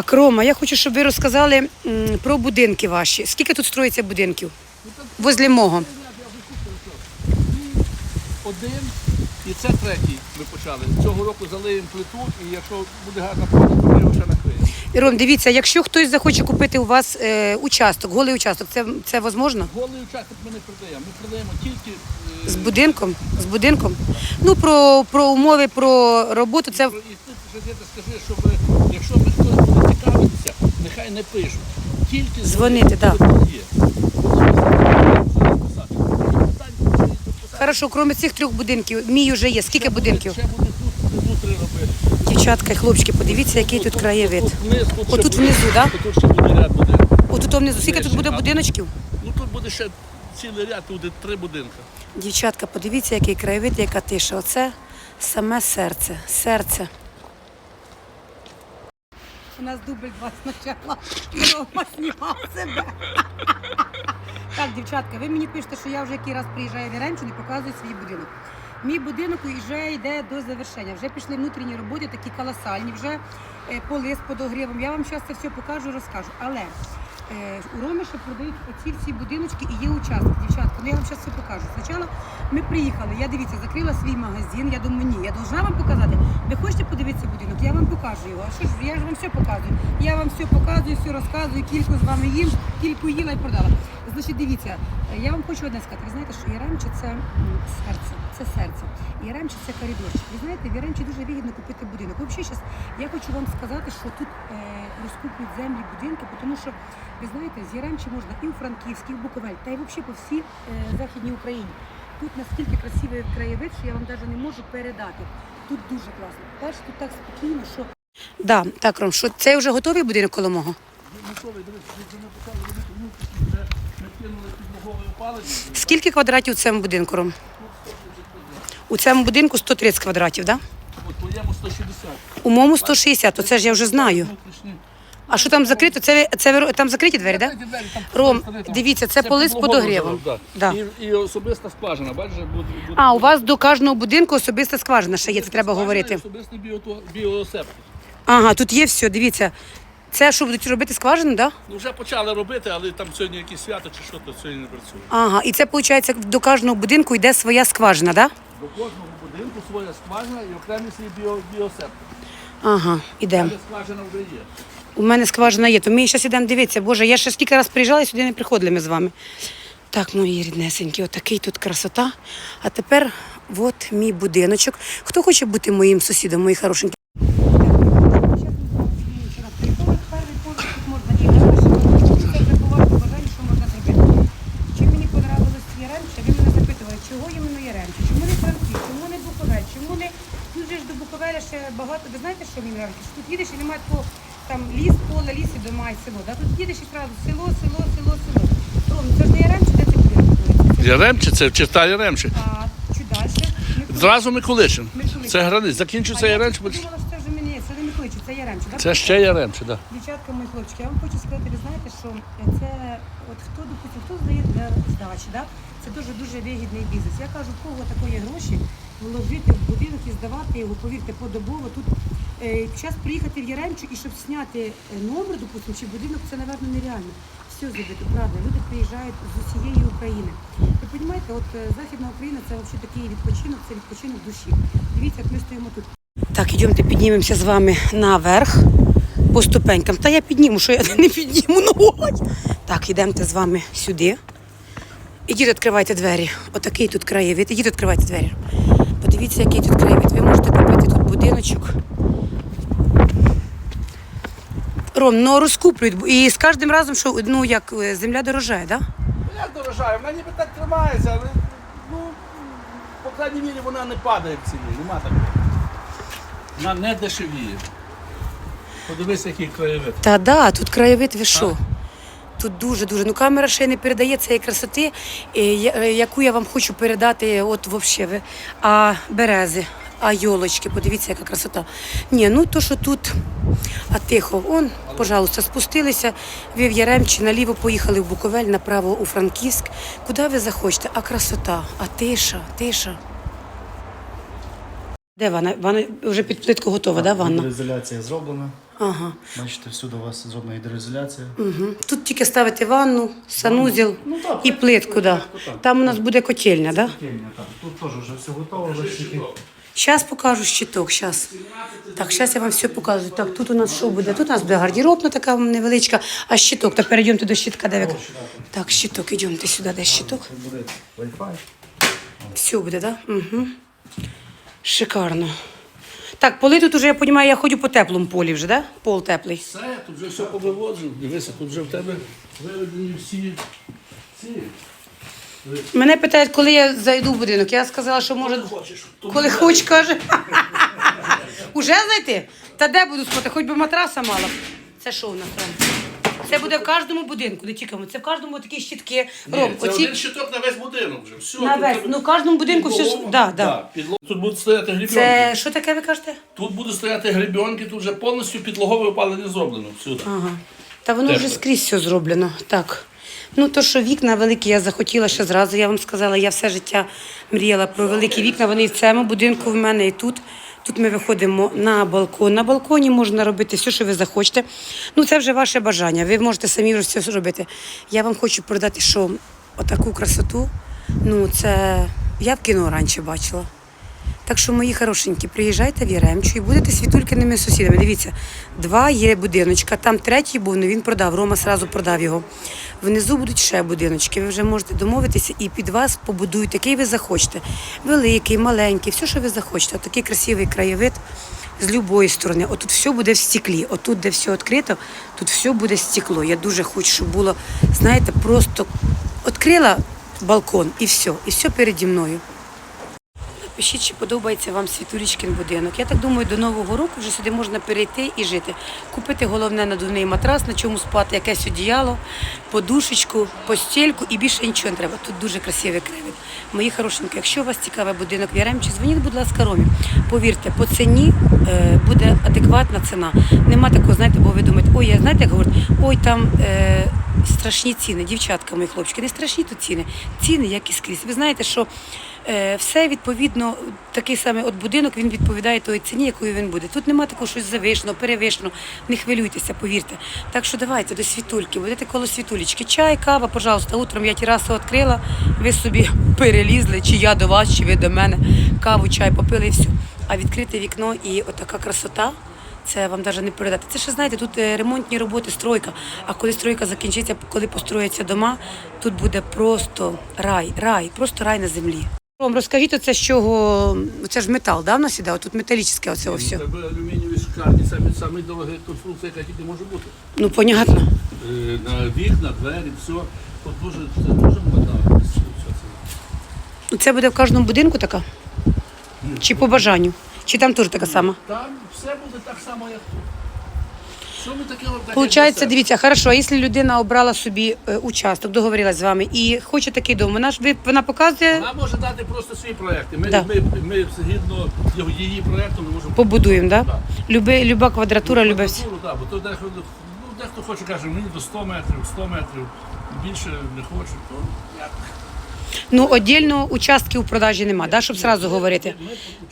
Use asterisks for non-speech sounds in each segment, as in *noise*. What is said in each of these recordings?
Так, Рома, я хочу, щоб ви розказали про будинки ваші. Скільки тут строїться будинків? Возле мого. Один і це третій ми почали. Цього року залиємо плиту, і якщо буде гарна погода, то ми його ще накриємо. Ром, дивіться, якщо хтось захоче купити у вас е, участок, голий участок, це, це можливо? Голий участок ми не продаємо. Ми продаємо тільки е, З будинком? З будинком? Ну, про, про умови, про роботу, це про- і тут вже ти скажи, щоб якщо ми хтось буде цікавитися, нехай не пишуть. Тільки Дзвонити, дописати. хорошо, крім цих трьох будинків, мій вже є. Скільки будинків? Ще буде тут внутрі робити. Дівчатка і хлопчики, подивіться, який тут краєвид. Отут внизу, да? Тут ще буде ряд будинків. Отут внизу, скільки тут буде будиночків? Ну тут буде ще цілий ряд, тут буде три будинки. Дівчатка, подивіться, який краєвид, яка тиша. Оце саме серце. Серце. У нас дубль два спочатку. Рома знімав себе. *laughs* Так, дівчатка, ви мені пишете, що я вже який раз приїжджаю в Яремчу і показую свій будинок. Мій будинок вже йде до завершення. Вже пішли внутрішні роботи, такі колосальні, вже е, поли з подогрівом. Я вам зараз це все покажу, розкажу. Але у Ромі ще продають оці всі будиночки і є участок, дівчатка. Ну я вам зараз все покажу. Спочатку ми приїхали, я дивіться, закрила свій магазин. Я думаю, ні, я должна вам показати. Ви хочете подивитися будинок? Я вам покажу його. А що ж, я ж вам все показую. Я вам все показую, все розказую, кілько з вами їм, кілько їла і продала. Значить, дивіться, я вам хочу одне сказати. Ви знаєте, що Яремче це серце, це серце. Яремче це коридорчик. Ви знаєте, в Яремче дуже вигідно купити будинок. Взагалі, зараз я хочу вам сказати, що тут е, розкупують землі, будинки, тому що ви знаєте, з Яремчі можна і у Франківськ, і в Буковель, та й взагалі по всій е, Західній Україні. Тут наскільки красивий краєвид, що я вам навіть не можу передати. Тут дуже класно. Перше, тут так спокійно, що. Да, так, Ром, що це вже готовий будинок коло мого? Готовий, дивіться, вже почали робити вже опалення. Скільки квадратів у цьому будинку, Ром? У цьому будинку 130 квадратів, так? Да? От твоєму 160. У моєму 160, то це ж я вже знаю. А що там закрито? Це, це ви- там закриті двері, так? Да? Закриті двері, там Ром, дивіться, це поли з зробив, Да. І, і особиста скважина, бачиш, буде, буде А, у вас до кожного будинку особиста скважина ще є, це треба скважина говорити. Особистий біото- біосептик. Ага, тут є все, дивіться. Це що будуть робити скважину, так? Да? Ну вже почали робити, але там сьогодні якісь свято чи що, то сьогодні не працює. Ага, і це виходить, до кожного будинку йде своя скважина, так? Да? До кожного будинку своя скважина і окремий свій біо, біосептик. Ага, ідемо. Але скважина вже є. У мене скважина є, то ми зараз ідемо дивитися. Боже, я ще скільки раз приїжджала і сюди не приходили ми з вами. Так, мої ріднесенькі, отакий тут красота. А тепер от мій будиночок. Хто хоче бути моїм сусідом, мої хорошенькі? Чим мені понравилось Яремче, ви мене запитували, чого іменно Яремче, чому не Франківськ, чому не Буковель, чому не тут же ж до Буковеля ще багато. Ви Що Тут їдеш і немає такого там ліс, поле, ліс і дома і село. Да? Тут їдеш і одразу село, село, село, село. Ром, це ж не Яремче, де це буде? Яремче, це вчиста Яремче. А чи далі? Зразу Миколичин. Миколичин. Це границь. Закінчується я Яремче. думала, що це вже мені, це не Миколичі, це Яремче? Це ще Яремче, так. Дівчатка, мої хлопчики, я вам хочу сказати, ви знаєте, що це от хто допустим, хто здає для здачі, да? це дуже дуже вигідний бізнес. Я кажу, в кого такої гроші вложити в будинок і здавати його, повірте, подобово. Тут час приїхати в Яремчу і щоб зняти е, номер, допустим, чи будинок, це, напевно, нереально. Все зробити, правда. Люди приїжджають з усієї України. Ви розумієте, от е, Західна Україна це взагалі такий відпочинок, це відпочинок душі. Дивіться, як ми стоїмо тут. Так, йдемте піднімемося з вами наверх по ступенькам. Та я підніму, що я не підніму ногою. Так, йдемте з вами сюди. Ідіть, відкривайте двері. Отакий тут краєвид. Ідіть, відкривайте двері. Подивіться, який тут краєвид. Ви можете купити тут будиночок. Ром, ну розкуплюють. І з кожним разом, що ну як е, земля дорожає, так? Да? Ну як дорожає? Вона ніби так тримається, але ну, по крайній мірі вона не падає в ціні, нема такого. Вона не дешевіє. Подивися, який краєвид. Та да, тут краєвид, ви що? Тут дуже-дуже. Ну камера ще не передає цієї красоти, е, я- е, яку я вам хочу передати, от вообще. ви. А берези, а йолочки, подивіться, яка красота. Ні, ну то, що тут, а тихо, он, пожалуйста, спустилися, ви в Яремчі, наліво поїхали в Буковель, направо у Франківськ. Куди ви захочете? А красота, а тиша, тиша. Де ванна? Ванна вже під плитку готова, да, ванна? Ізоляція зроблена. Ага. Бачите, всюди у вас зроблена гідроізоляція. Угу. Тут тільки ставити ванну, санузел Ну, так, і плитку. Да. Там у нас буде котельня, да? Котельня там. Тут теж вже все готово. Зараз покажу щиток, зараз. Так, зараз я вам все покажу. Так, тут у нас що буде? Тут у нас буде гардеробна така невеличка, а щиток. Так, перейдемте до щитка, де ви... Так, щиток, йдемте сюди, де щиток. Все буде, так? Да? Угу. Шикарно. Так, поли тут уже, я розумію, я ходю по теплому полі вже, да? Пол теплий. Все, тут вже все повивозив. Дивися, тут вже в тебе виведені всі ці. Мене питають, коли я зайду в будинок. Я сказала, що може. Хочеш, Коли хоч каже. *laughs* Уже зайти? Та де буду спати? Хоч би матраса мала. Це що у нас там? Це буде в кожному будинку, не тільки ми. Це в кожному такі щитки. Ні, це оці один щиток на весь будинок вже. Все, на тут весь. тебе Ну в кожному будинку все ж. підлога, Да, да. Тут будуть стояти гребенки. Це що таке ви кажете? Тут будуть стояти гребенки, тут вже повністю підлогове опалення зроблено. Всюди. Ага. Та воно вже Тепле. скрізь все зроблено. Так. Ну, то, що вікна великі, я захотіла ще зразу. Я вам сказала, я все життя мріяла про великі вікна. Вони і в цьому будинку в мене і тут. Тут ми виходимо на балкон. На балконі можна робити все, що ви захочете. Ну, це вже ваше бажання. Ви можете самі вже все зробити. Я вам хочу передати, що отаку красоту, ну, це я в кіно раніше бачила. Так що, мої хорошенькі, приїжджайте в Яремчу і будете світулькиними сусідами. Дивіться, два є будиночка, там третій був, але він продав. Рома сразу продав його. Внизу будуть ще будиночки. Ви вже можете домовитися і під вас побудують такий ви захочете. Великий, маленький, все, що ви захочете. Такий красивий краєвид з любої сторони. Отут все буде в стеклі. Отут, де все відкрито, тут все буде стекло. Я дуже хочу, щоб було, знаєте, просто відкрила балкон і все, і все переді мною. Пишіть, чи подобається вам Світулічкин будинок. Я так думаю, до Нового року вже сюди можна перейти і жити. Купити головне надувний матрас, на чому спати, якесь одіяло, подушечку, постільку і більше нічого не треба. Тут дуже красивий краєвид. Мої хорошенькі, якщо у вас цікавий будинок в Яремчі, дзвоніть, будь ласка, Ромі. Повірте, по ціні е, буде адекватна ціна. Нема такого, знаєте, бо ви думаєте, ой, я знаєте, як говорять, ой, там. Е, Страшні ціни, дівчатка, мої хлопчики, не страшні тут ціни. Ціни, як і скрізь. Ви знаєте, що е, все відповідно, такий самий от будинок він відповідає той ціні, якою він буде. Тут нема такого щось завишено, перевишено. Не хвилюйтеся, повірте. Так що давайте до світульки, будете коло світулечки. Чай, кава, пожалуйста. Утром я терасу відкрила, ви собі *laughs* перелізли, чи я до вас, чи ви до мене. Каву, чай попили і все. А відкрите вікно і отака красота. Це вам навіть не передати. Це ще знаєте, тут е, ремонтні роботи, стройка. А коли стройка закінчиться, коли построяться дома, тут буде просто рай, рай, просто рай на землі. Ром, розкажіть оце з чого. Це ж метал, да, в нас іде? Тут металічне оце все. Тебе алюмінієві шкарні, самі, самі дорогі конструкція, яка тільки може бути. Ну, понятно. Е, На вікна, двері, все. Тут дуже, це дуже це. Ну, Це буде в кожному будинку така? Чи по бажанню? Чи там теж така сама? Там все буде так само, як тут. Що ми таке таке Получається, дивіться, хорошо, а якщо людина обрала собі е, участок, договорилась з вами і хоче такий дом, вона ж ви- вона показує, Вона може дати просто свої проекти. Ми, Да. ми, ми згідно її проекту ми можемо побудуємо, да? Так. Люби, люба квадратура, любе все. Квадратуру, да, бо то дехто, ну, дехто хоче, каже, мені до 100 метрів, 100 метрів, більше не хочу. То як? Ну, отдільно участків у продажі нема, да, щоб зразу говорити.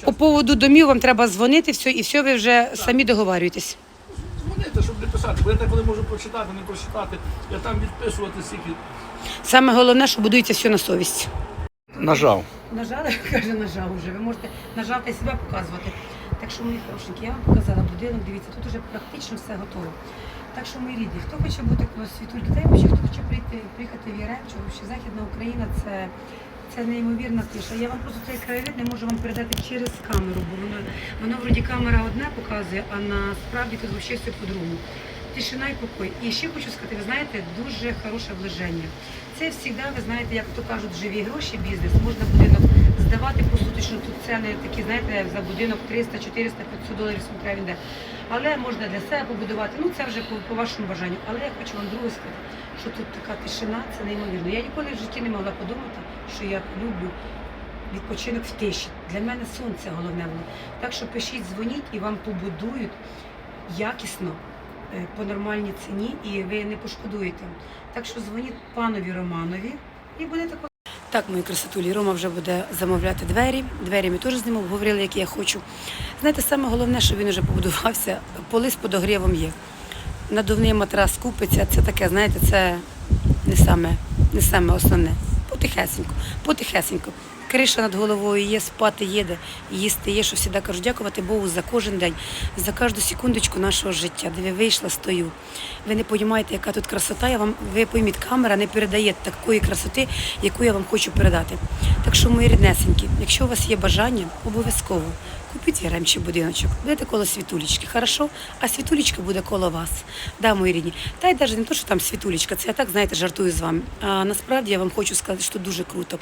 По поводу домів вам треба дзвонити, все, і все, ви вже самі договарюєтесь. Дзвоните, щоб не писати, бо я деколи можу прочитати, не прочитати. Я там відписувати стільки. Саме головне, що будується все на совість. Нажав. Нажали, *laughs* каже, нажав вже. Ви можете нажати і себе показувати. Так що, мої хорошенькі, я вам показала будинок, дивіться, тут вже практично все готово. Так що, мої рідні, хто хоче бути коло світульки, та й хто хоче прийти, приїхати в Яремчу, взагалі Західна Україна це, це неймовірна тиша. Я вам просто цей краєвид не можу вам передати через камеру, бо воно, воно вроді камера одне показує, а насправді тут взагалі все по-другому. Тишина і покой. І ще хочу сказати, ви знаєте, дуже хороше вложення. Це завжди, ви знаєте, як то кажуть, живі гроші, бізнес. Можна будинок здавати посуточно. Тут ціни такі, знаєте, за будинок 300, 400, 500 доларів смотря він де. Але можна для себе побудувати. Ну це вже по, по вашому бажанню. Але я хочу вам друге сказати, що тут така тишина, це неймовірно. Я ніколи в житті не могла подумати, що я люблю відпочинок в тиші. Для мене сонце головне було. Так що пишіть, дзвоніть і вам побудують якісно е, по нормальній ціні, і ви не пошкодуєте. Так що дзвоніть панові Романові і буде тако. Так, мої красотулі, Рома вже буде замовляти двері. Двері ми теж з ним обговорили, які я хочу. Знаєте, саме головне, що він вже побудувався, поли з подогрівом є. Надувний матрас купиться, це таке, знаєте, це не саме, не саме основне. Потихесенько, потихесенько. Криша над головою є, спати є, де їсти є, що завжди кажу, дякувати Богу за кожен день, за кожну секундочку нашого життя, де я вийшла, стою. Ви не розумієте, яка тут красота. Я вам, ви пойміть, камера не передає такої красоти, яку я вам хочу передати. Так що, мої ріднесенькі, якщо у вас є бажання, обов'язково купіть Яремчий будиночок, будете коло світулечки, хорошо? А світулечка буде коло вас. Да, мої рідні. Та й навіть не то, що там світулечка, це я так, знаєте, жартую з вами. А насправді я вам хочу сказати, що дуже круто.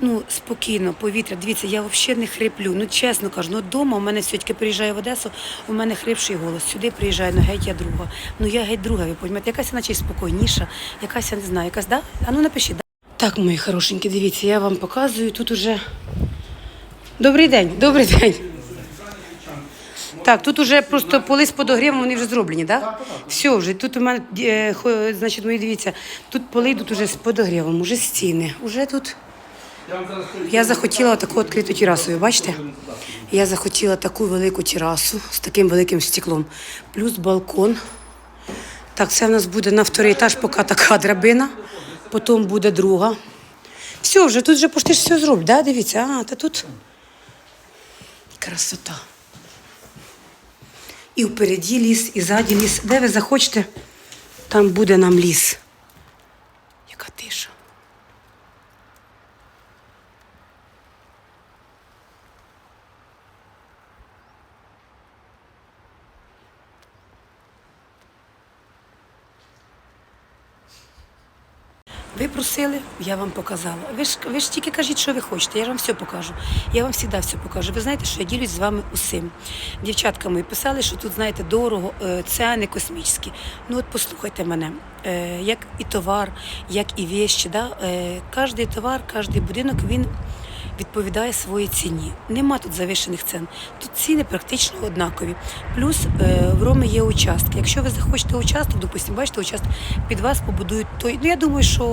Ну, спокійно, повітря. Дивіться, я взагалі не хриплю. Ну, чесно кажу, ну вдома у мене сьогодні приїжджаю в Одесу, у мене хрипший голос. Сюди приїжджаю, ну геть я друга. Ну я геть друга, ви розумієте, якась наче спокійніша, якась я не знаю, якась, да? А ну напишіть. Да? Так, мої хорошенькі, дивіться, я вам показую. Тут уже. Добрий день, добрий день. Так, тут уже просто поли з подогрівом, вони вже зроблені, так? Да? Все вже. Тут у мене, е, хо- значить, мої дивіться, тут поли йдуть уже з подогрівом, уже стіни. Уже тут. Я захотіла таку відкриту терасу, ви бачите? Я захотіла таку велику терасу з таким великим стеклом, плюс балкон. Так, це в нас буде на вторий етаж, поки така драбина, потім буде друга. Все, вже тут вже почти ж все зроблять, да? дивіться, а, та тут красота. І впереді ліс, і ззаді ліс. Де ви захочете, там буде нам ліс. Яка тиша. Ви просили, я вам показала. Ви ж, ви ж тільки кажіть, що ви хочете, я вам все покажу. Я вам завжди все покажу. Ви знаєте, що я ділюсь з вами усім. Дівчатка мої писали, що тут, знаєте, дорого, е, ціни космічні. Ну от послухайте мене, Е, як і товар, як і вещі. Да? Е, Кожний товар, кожний будинок, він відповідає своїй ціні. Нема тут завищених цін. Тут ціни практично однакові. Плюс е, в Ромі є участки. Якщо ви захочете участок, допустимо, бачите, участок під вас побудують той. Ну я думаю, що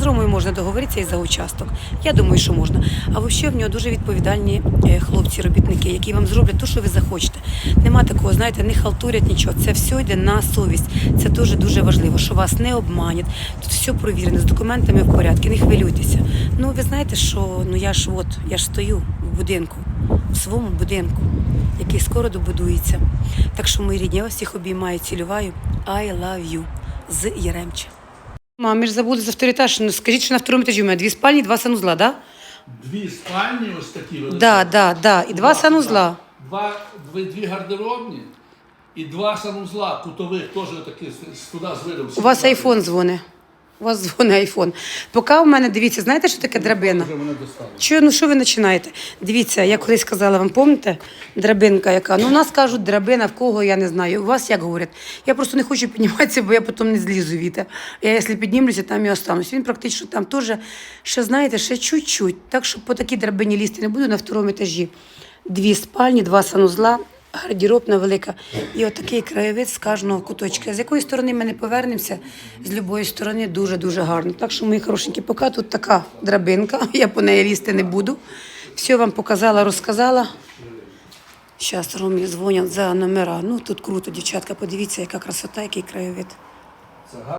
з Ромою можна договоритися і за участок. Я думаю, що можна. А взагалі в нього дуже відповідальні е, хлопці, робітники, які вам зроблять те, що ви захочете. Нема такого, знаєте, не халтурять нічого. Це все йде на совість. Це дуже дуже важливо, що вас не обманять. Тут все провірено, з документами в порядку, не хвилюйтеся. Ну ви знаєте, що ну я ж от я ж стою в будинку, в своєму будинку, який скоро добудується. Так що, мої рідні, я вас всіх обіймаю, цілюваю. I love you з Яремча. Мам, ми ж забули за вторий етаж. Ну, скажіть, що на второму етажі у мене дві спальні, два санузла, да? Дві спальні ось такі великі. Да, да, да. І два санузла. Два, дві, дві гардеробні і два санузла кутових, теж такі з- з- туди з видом. У вас айфон дзвони. У вас дзвонить айфон. Поки у мене, дивіться, знаєте, що таке драбина? Що, ну що ви починаєте? Дивіться, я колись сказала вам, пам'ятаєте, драбинка яка? Ну, у нас кажуть, драбина, в кого я не знаю. У вас як говорять? Я просто не хочу підніматися, бо я потім не злізу від. Я, якщо піднімлюся, там і останусь. Він практично там теж, ще знаєте, ще чуть-чуть. Так що по такій драбині лізти не буду на второму етажі. Дві спальні, два санузла, гардеробна велика. І отакий краєвид з кожного куточка. З якої сторони ми не повернемося, з любої сторони дуже-дуже гарно. Так що, мої хорошенькі, поки тут така драбинка, *laughs* я по неї лізти не буду. Все вам показала, розказала. Зараз Ромі дзвонять за номера. Ну тут круто, дівчатка, подивіться, яка красота, який краєвид.